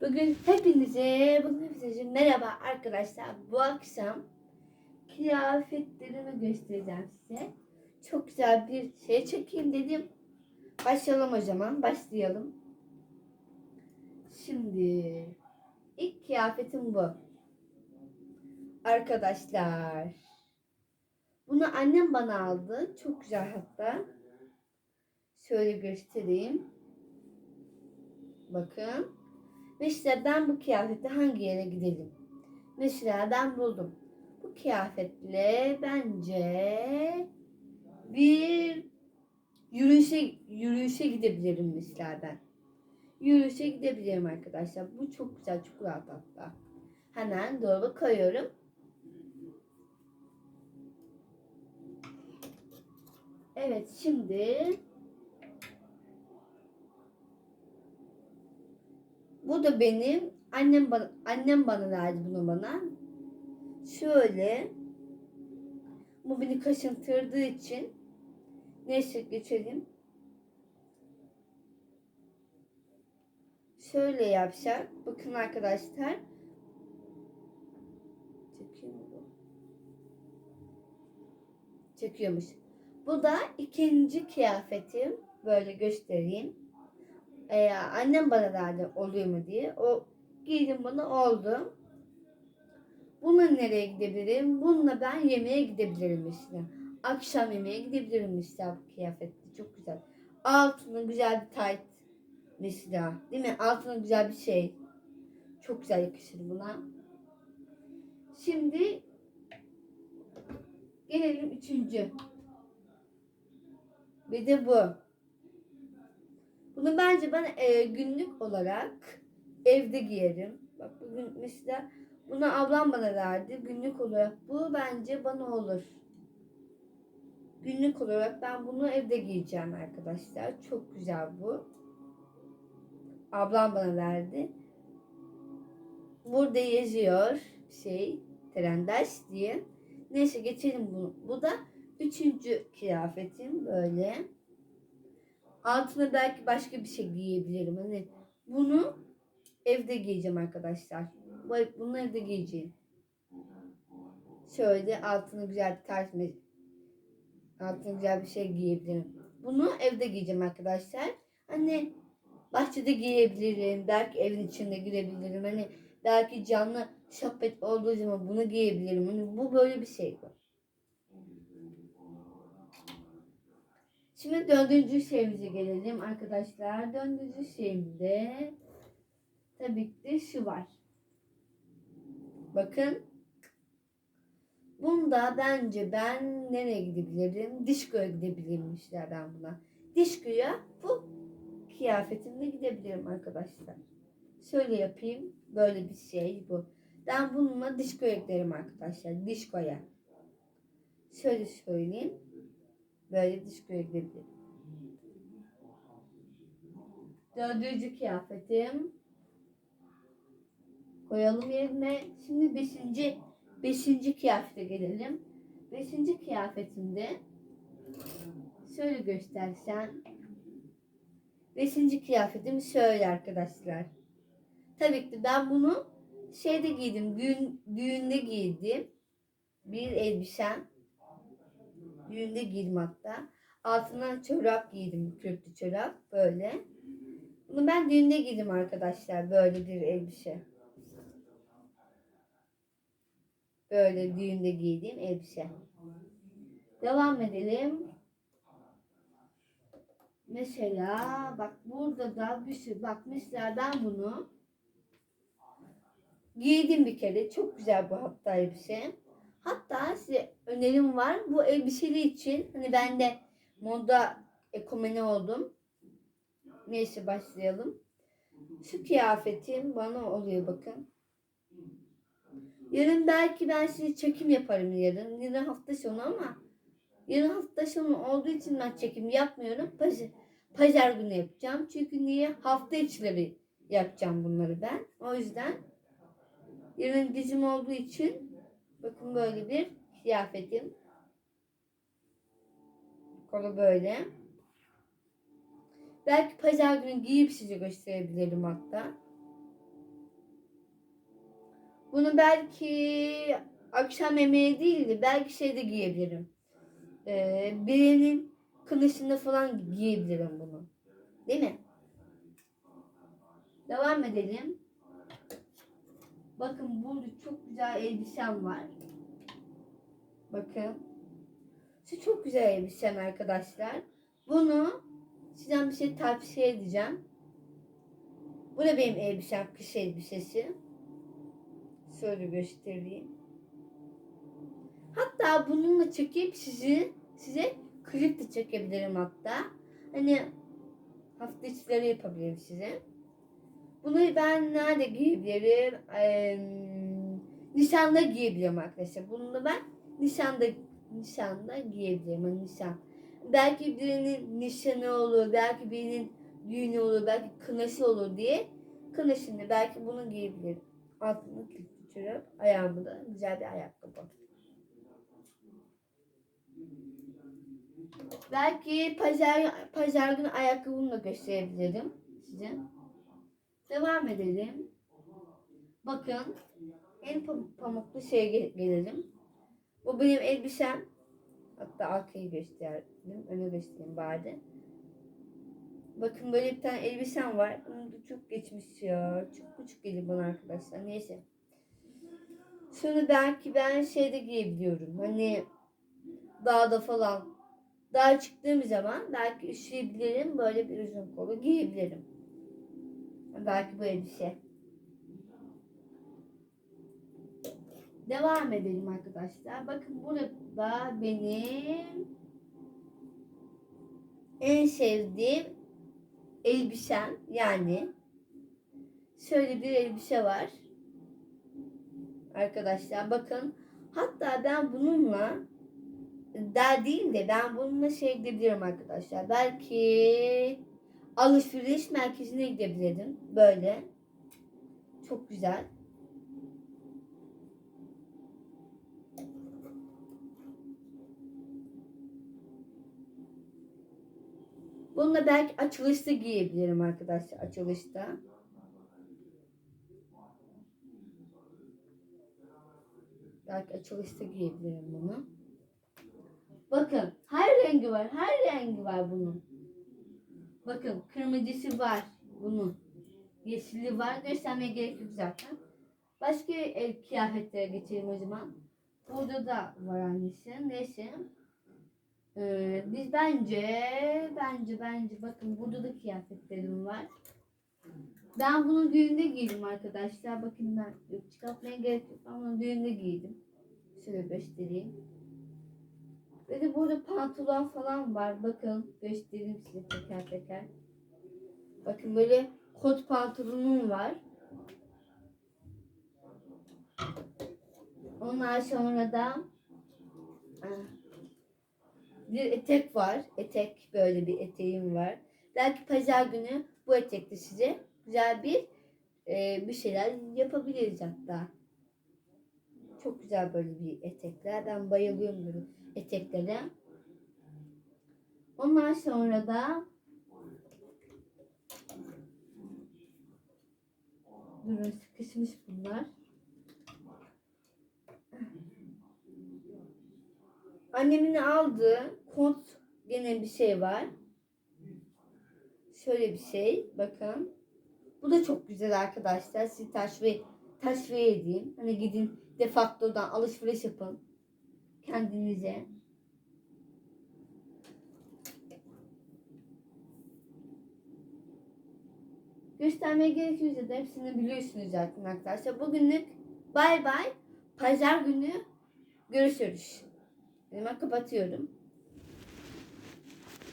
Bugün hepinize, bugün hepinize merhaba arkadaşlar. Bu akşam kıyafetlerimi göstereceğim size. Çok güzel bir şey çekeyim dedim. Başlayalım o zaman, başlayalım. Şimdi ilk kıyafetim bu. Arkadaşlar. Bunu annem bana aldı. Çok güzel hatta. Şöyle göstereyim. Bakın. Mesela ben bu kıyafetle hangi yere gidelim? Mesela ben buldum. Bu kıyafetle bence bir yürüyüşe yürüyüşe gidebilirim mesela ben. Yürüyüşe gidebilirim arkadaşlar. Bu çok güzel, çok rahat hatta. Hemen dolaba koyuyorum. Evet, şimdi Bu da benim annem bana annem bana verdi bunu bana. Şöyle bu beni kaşıntırdığı için neyse geçelim. Şöyle yapacak. Bakın arkadaşlar. Çekiyormuş. Bu da ikinci kıyafetim. Böyle göstereyim e, annem bana verdi oluyor mu diye. O giydim bana oldu. Bununla nereye gidebilirim? Bununla ben yemeğe gidebilirim işte. Akşam yemeğe gidebilirim işte bu kıyafetle. Çok güzel. Altına güzel bir tayt mesela. Değil mi? Altına güzel bir şey. Çok güzel yakışır buna. Şimdi gelelim üçüncü. Bir de bu. Bunu bence ben e, günlük olarak evde giyerim. Bak bugün mesela bunu ablam bana verdi. Günlük olarak bu bence bana olur. Günlük olarak ben bunu evde giyeceğim arkadaşlar. Çok güzel bu. Ablam bana verdi. Burada yazıyor şey Trendaş diye. Neyse geçelim bunu. Bu da üçüncü kıyafetim böyle. Altına belki başka bir şey giyebilirim. Hani bunu evde giyeceğim arkadaşlar. Bunu evde giyeceğim. Şöyle altına güzel bir tarz altına güzel bir şey giyebilirim. Bunu evde giyeceğim arkadaşlar. Hani bahçede giyebilirim. Belki evin içinde girebilirim. Hani belki canlı sohbet olduğu zaman bunu giyebilirim. Hani bu böyle bir şey var. Şimdi dördüncü şeyimize gelelim arkadaşlar. Dördüncü şeyimde tabii ki şu var. Bakın. Bunda bence ben nereye gidebilirim? Disko'ya gidebilirim işte ben buna. Disko'ya bu kıyafetimle gidebilirim arkadaşlar. Şöyle yapayım. Böyle bir şey bu. Ben bununla diskoya giderim arkadaşlar. Diskoya. Şöyle söyleyeyim. Böyle diskoya gidebilirim. Dördüncü kıyafetim. Koyalım yerine. Şimdi beşinci, beşinci kıyafete gelelim. Beşinci kıyafetimde şöyle göstersen. Beşinci kıyafetim şöyle arkadaşlar. Tabii ki ben bunu şeyde giydim. Düğün, düğünde giydim. Bir elbisem. Düğünde giydim hatta. Altına çorap giydim. Kürklü çorap. Böyle. Bunu ben düğünde giydim arkadaşlar. Böyle bir elbise. Böyle düğünde giydiğim elbise. Devam edelim. Mesela bak burada da bir şey. Bak mesela ben bunu giydim bir kere. Çok güzel bu hatta elbise. Hatta size önerim var. Bu elbiseli için hani ben de moda ekomeni oldum. Neyse başlayalım. Şu kıyafetim bana oluyor bakın. Yarın belki ben size çekim yaparım yarın. Yarın hafta sonu ama yarın hafta sonu olduğu için ben çekim yapmıyorum. Pazar, pazar günü yapacağım. Çünkü niye? Hafta içleri yapacağım bunları ben. O yüzden yarın dizim olduğu için Bakın böyle bir kıyafetim. Kolu böyle. Belki pazar günü giyip size gösterebilirim hatta. Bunu belki akşam yemeği değil de belki şeyde giyebilirim. Ee, birinin kılıçında falan giyebilirim bunu. Değil mi? Devam edelim. Bakın burada çok güzel elbisem var. Bakın. Şu çok güzel elbisem arkadaşlar. Bunu sizden bir şey tavsiye edeceğim. Bu da benim elbisem, kış elbisesi. Şöyle göstereyim. Hatta bununla çekip sizi size klip de çekebilirim hatta. Hani hafta içleri yapabilirim size. Bunu ben nerede giyebilirim? Ee, nişanda giyebilirim arkadaşlar. Bunu ben nişanda nişanda giyebilirim. Hani nişan. Belki birinin nişanı olur, belki birinin düğünü olur, belki kınası olur diye kınasında belki bunu giyebilirim. Altını çorap, ayağımı da güzel bir ayakkabı. Belki pazar, pazar günü ayakkabımı da gösterebilirim size. Devam edelim. Bakın en pam- pamuklu şeye gel- gelelim. Bu benim elbisem. Hatta arkayı gösterdim. Öne göstereyim bari. Bakın böyle bir tane elbisem var. Bunu çok geçmiş ya. Çok küçük geliyor bana arkadaşlar. Neyse. Şunu belki ben şeyde giyebiliyorum. Hani dağda falan. Dağa çıktığım zaman belki üşüyebilirim. Böyle bir uzun kolu giyebilirim. Belki bu elbise. Devam edelim arkadaşlar. Bakın burada benim en sevdiğim elbisem yani şöyle bir elbise var. Arkadaşlar bakın hatta ben bununla der değil de ben bununla şey gidebilirim arkadaşlar. Belki alışveriş merkezine gidebilirim. Böyle. Çok güzel. Bununla belki açılışta giyebilirim arkadaşlar. Açılışta. Belki açılışta giyebilirim bunu. Bakın her rengi var. Her rengi var bunun. Bakın kırmızısı var bunun. Yeşili var. Göstermeye gerek yok zaten. Başka el kıyafetlere geçelim o zaman. Burada da var annesi. Neyse. Ee, biz bence bence bence bakın burada da kıyafetlerim var. Ben bunu düğünde giydim arkadaşlar. Bakın ben çıkartmaya gerek yok. Ben bunu düğünde giydim. Şöyle göstereyim. Ve de burada pantolon falan var. Bakın göstereyim size teker teker. Bakın böyle kot pantolonum var. Ondan sonra da ah, bir etek var. Etek böyle bir eteğim var. Belki pazar günü bu etekle size güzel bir bir şeyler yapabiliriz hatta. Çok güzel böyle bir etekler. Ben bayılıyorum böyle eteklere. Ondan sonra da Durun sıkışmış bunlar. Annemin aldığı kont gene bir şey var. Şöyle bir şey. Bakın. Bu da çok güzel arkadaşlar. Sizi taşviye, taşviye edeyim. Hani gidin defaktodan alışveriş yapın. Kendinize. Göstermeye gerekirse de hepsini biliyorsunuz zaten arkadaşlar. Bugünlük bay bay. Pazar günü görüşürüz. Ben kapatıyorum.